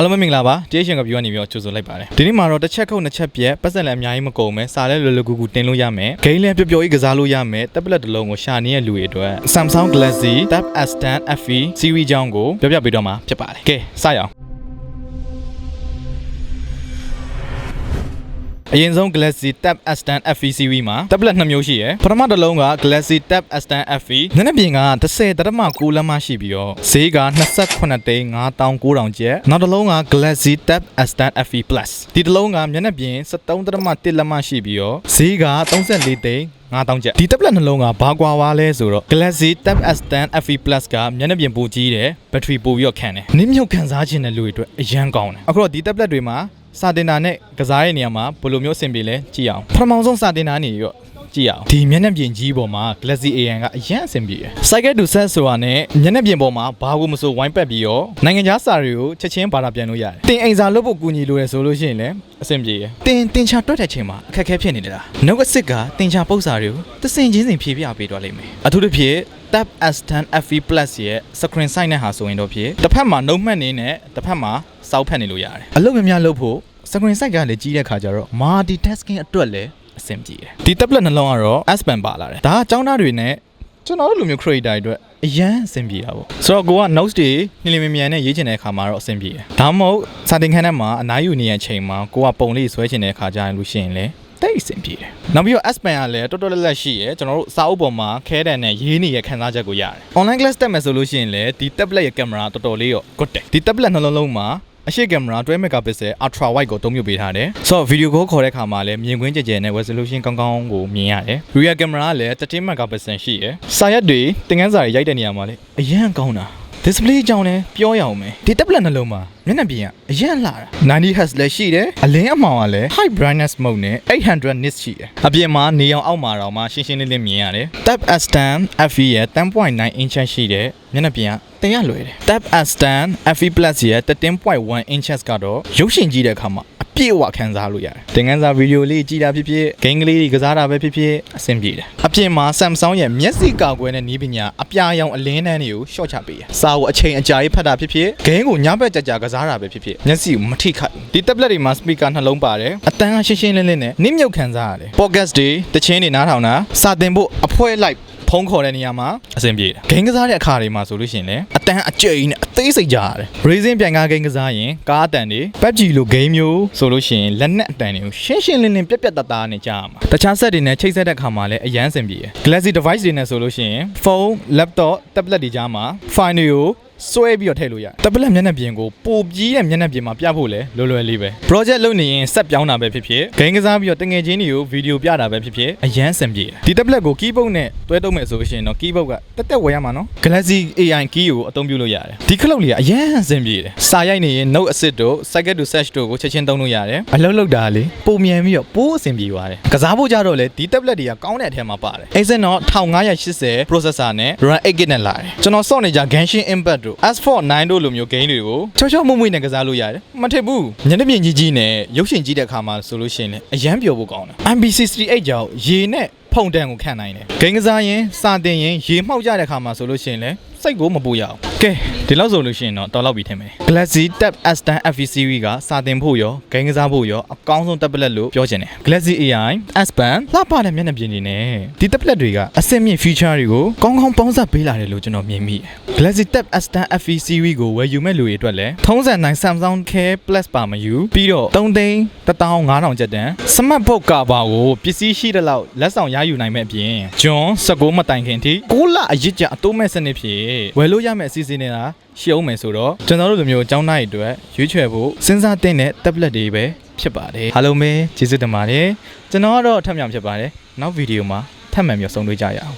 အားလုံးပဲမင်္ဂလာပါတေးရှင်ကပြောနေပြီးတော့ကြိုဆိုလိုက်ပါတယ်ဒီနေ့မှာတော့တစ်ချက်ခုတ်နှစ်ချက်ပြက်ပတ်စံလည်းအများကြီးမကုန်ပဲစားလဲလွယ်လွယ်ကူကူတင်လို့ရမယ်ဂိမ်းလည်းပျော်ပျော်ကြီးကစားလို့ရမယ်တက်ပလက်တစ်လုံးကိုရှာနေတဲ့လူတွေအတွက် Samsung Galaxy Tab S10 FE series ကြောင်းကိုပြောပြပေးတော့မှာဖြစ်ပါတယ်ကဲစရအောင် အရင်ဆုံး Galaxy Tab S10 FE series မှာ tablet နှစ်မျိုးရှိရယ်ပထမတစ်လုံးက Galaxy Tab S10 FE နည်းနည်းပြင်က10.9လက်မရှိပြီးတော့ဈေးက28သိန်း5900ကျပ်နောက်တစ်လုံးက Galaxy Tab S10 FE Plus ဒီတစ်လုံးကမျက်နှာပြင်73.1လက်မရှိပြီးတော့ဈေးက34သိန်း9000ကျပ်ဒီ tablet နှလုံးကဘာကွာဝါလဲဆိုတော့ Galaxy Tab S10 FE Plus ကမျက်နှာပြင်ပိုကြီးတယ်ဘက်ထရီပိုပြီးတော့ခံတယ်နင်းမြုပ်ခံစားခြင်းတဲ့လူတွေအတွက်အရန်ကောင်းတယ်အခုတော့ဒီ tablet တွေမှာ စာတင်တာနဲ့ကစားရဲ့နေရာမှာဘယ်လိုမျိုးအဆင်ပြေလဲကြည့်အောင်ပထမဆုံးစာတင်တာနေရော ကြည့်အောင်ဒီမျက်နှာပြင်ကြီးပေါ်မှာ Galaxy AM ကအရန်အဆင်ပြေတယ် Cycle to set ဆိုတာနဲ့မျက်နှာပြင်ပေါ်မှာဘာကိုမဆိုဝိုင်းပတ်ပြီးတော့နိုင်ငံခြားစာတွေကိုချက်ချင်းဘာသာပြန်လို့ရတယ်တင်အိမ်စာလုပ်ဖို့ကူညီလို့ရဆိုလို့ရှိရင်လည်းအဆင်ပြေတယ်တင်တင်ချတွက်တဲ့ချိန်မှာအခက်အခဲဖြစ်နေတယ်လားနှုတ်အစ်စ်ကတင်ချပုတ်စာတွေကိုတဆင်ချင်းစဉ်ဖြည့်ပြပေးတော့လိမ့်မယ်အထူးသဖြင့် Tab S10 FE Plus ရဲ့ screen size နဲ့ဟာဆိုရင်တော့ဖြစ်တစ်ဖက်မှာနှုတ်မှတ်နေနဲ့တစ်ဖက်မှာစောက်ဖက်နေလို့ရတယ်အလုပ်များများလုပ်ဖို့ screen size ကလည်းကြီးတဲ့ခါကျတော့ multitasking အတွက်လည်း အဆင်ပြေတယ်ဒီ tablet နှလုံးကတော့ S Pen ပါလာတယ်ဒါကចောင်းသားတွေနဲ့ကျွန်တော်တို့လူမျိုး creator တွေအတွက်အရန်အဆင်ပြေတာပေါ့ဆိုတော့ကိုက notes တွေနှလင်းမြန်မြန်နဲ့ရေးချင်တဲ့အခါမှာတော့အဆင်ပြေတယ်ဒါမှမဟုတ်စာသင်ခန်းထဲမှာအနားယူနေတဲ့အချိန်မှာကိုကပုံလေးဆွဲချင်တဲ့အခါကျရင်လို့ရှိရင်လည်းတိတ်အဆင်ပြေတယ်။နောက်ပြီးတော့ S Pen ကလည်းတော်တော်လက်လက်ရှိရယ်ကျွန်တော်တို့စာအုပ်ပေါ်မှာခဲတံနဲ့ရေးနေတဲ့ခန်းစားချက်ကိုရတယ်။ Online class တက်မယ်ဆိုလို့ရှိရင်လည်းဒီ tablet ရဲ့ကင်မရာတော်တော်လေးရော good တယ်။ဒီ tablet နှလုံးလုံးမှာ အရှိကင်မရာ12 megapixel ultra wide ကိုအသုံးပြုပေးထားတယ်။ဆိုတော့ video call ခေါ်တဲ့အခါမှာလည်းမြင်ကွင်းကြကြနဲ့ resolution ကောင်းကောင်းကိုမြင်ရတယ်။ rear camera ကလည်း13 megapixel ရှိရယ်။စာရက်တွေသင်ခန်းစာတွေရိုက်တဲ့နေရာမှာလည်းအရန်ကောင်းတာ။ display အကြောင်းလည်းပြောရအောင်မယ်ဒီ tablet နှလုံးမှာမျက်နှာပြင်ကအရန်လှတာ90 Hz လည်းရှိတယ်အလင်းအမှောင်ကလည်း high brightness mode နဲ့800 nits ရှိတယ်အပြင်မှာနေအောင်အောက်မှာတော့မှရှင်းရှင်းလင်းလင်းမြင်ရတယ် Tab S10 FE ရဲ့10.9 inch ရှိတယ်မျက်နှာပြင်ကတင်ရလွယ်တယ် Tab S10 FE Plus ရဲ့13.1 inches ကတော့ရုပ်ရှင်ကြည့်တဲ့အခါမှာအ ပြည့်အဝခံစားလို့ရတယ်သင်ခန်းစာဗီဒီယိုလေးကြည့်တာဖြစ်ဖြစ်ဂိမ်းကလေးတွေကစားတာပဲဖြစ်ဖြစ်အဆင်ပြေတယ်အပြင်မှာ Samsung ရဲ့မျက်စိကာကွယ်တဲ့နည်းပညာအပြာရောင်အလင်းတန်းတွေကိုရှော့ချပေးရစာကိုအချိန်အကြာကြီးဖတ်တာဖြစ်ဖြစ်ဂိမ်းကိုညဘက်ကြာကြာကစားတာပဲဖြစ်ဖြစ်မျက်စိကိုမထိခိုက်ဘူးဒီ tablet တွေမှာ speaker နှလုံးပါတယ်အတန်းကရှင်းရှင်းလင်းလင်းနဲ့နင်းမြုပ်ခံစားရတယ် podcast တွေတချင်းတွေနားထောင်တာစာသင်ဖို့အဖွဲလိုက် ဖုံးခေါ်တဲ့နေရာမှာအဆင်ပြေတယ်ဂိမ်းကစားတဲ့အခါတွေမှာဆိုလို့ရှိရင်လည်းအတန်းအကျိန်နဲ့အသေးစိတ်ကြရတယ် Racing ပြန်ကားဂိမ်းကစားရင်ကားအတန်တွေ PUBG လိုဂိမ်းမျိုးဆိုလို့ရှိရင်လက်နက်အတန်တွေကိုရှင်းရှင်းလင်းလင်းပြက်ပြက်တသားနဲ့ကြားရမှာတခြား set တွေနဲ့ချိတ်ဆက်တဲ့အခါမှာလည်းအရန်အဆင်ပြေတယ် Galaxy device တွေနဲ့ဆိုလို့ရှိရင်ဖုန်း laptop tablet တွေကြားမှာ file တွေကို ဆွဲပြီးတော့ထည့်လို့ရတယ်။ tablet မျက်နှာပြင်ကိုပိုပြီးတဲ့မျက်နှာပြင်မှာပြဖို့လဲလွယ်လွယ်လေးပဲ။ project လုပ်နေရင်ဆက်ပြောင်းတာပဲဖြစ်ဖြစ်ဂိမ်းကစားပြီးတော့တငယ်ချင်းတွေကိုဗီဒီယိုပြတာပဲဖြစ်ဖြစ်အရန်စင်ပြေတယ်။ဒီ tablet ကို keyboard နဲ့တွဲသုံးမယ်ဆိုလို့ရှိရင်တော့ keyboard ကတက်တက်ဝယ်ရမှာနော်။ Galaxy AI key ကိုအသုံးပြုလို့ရတယ်။ဒီခလုတ်လေးကအရန်စင်ပြေတယ်။စာရိုက်နေရင် note assist တို့ cycle to search တို့ကိုချက်ချင်းသုံးလို့ရတယ်။အလုပ်လုပ်တာလေပုံမြန်ပြီးတော့ပိုးအဆင်ပြေသွားတယ်။ကစားဖို့ကြတော့လေဒီ tablet တွေကကောင်းတဲ့အထက်မှာပါတယ်။ Exynos 1580 processor နဲ့ RAM 8GB နဲ့လာတယ်။ကျွန်တော်စောင့်နေကြ Genshin Impact တို့ S4 9 တို့လိုမျိုး game တွေကိုချောချောမွေ့မွေ့နဲ့ကစားလို့ရတယ်။မထစ်ဘူး။ညနေပြင်ကြီးကြီးနဲ့ရုပ်ရှင်ကြီးတဲ့အခါမှာဆိုလို့ရှိရင်လည်းအရန်ပျော်ဖို့ကောင်းတယ်။ MB68 ကြောင့်ရေနဲ့ ဖုန်တန်ကိုခံနိုင်တယ်။ဂိမ်းကစားရင်စာတင်ရင်ရေမှောက်ကြတဲ့အခါမှာဆိုလို့ရှိရင်လည်းစိတ်ကိုမပူရအောင်။ကဲဒီလောက်ဆိုလို့ရှိရင်တော့တော်လောက်ပြီထင်မယ်။ Galaxy Tab S10 FE series ကစာတင်ဖို့ရောဂိမ်းကစားဖို့ရောအကောင်းဆုံး tablet လို့ပြောချင်တယ်။ Galaxy AI S Pen လှပတဲ့မျက်နှာပြင်တွေနဲ့ဒီ tablet တွေကအဆင့်မြင့် feature တွေကိုကောင်းကောင်းပေါင်းစပ်ပေးလာတယ်လို့ကျွန်တော်မြင်မိတယ်။ Galaxy Tab S10 FE series ကိုဝယ်ယူမဲ့လူတွေအတွက်လည်းထုံးစံနိုင် Samsung Care Plus ပါမယူပြီးတော့3သိန်း15000ကျပ်တန် Smart Book cover ကိုပစ္စည်းရှိတဲ့လောက်လက်ဆောင်ရယူနိုင်မဲ့အပြင်ဂျွန်16မတိုင်ခင်ထိ6လအရစ်ကြအတိုးမဲ့စနစ်ဖြစ်ဝယ်လို့ရမယ့်အစီအစဉ်နေတာရှင်းအောင်မယ်ဆိုတော့ကျွန်တော်တို့လိုမျိုးအကြောင်းသားတွေအတွက်ရွေးချယ်ဖို့စဉ်းစားသင့်တဲ့ tablet တွေပဲဖြစ်ပါတယ်အားလုံးပဲကျေးဇူးတင်ပါတယ်ကျွန်တော်ကတော့ထပ်မံဖြစ်ပါတယ်နောက်ဗီဒီယိုမှာထပ်မံပြီးဆုံတွေ့ကြရအောင်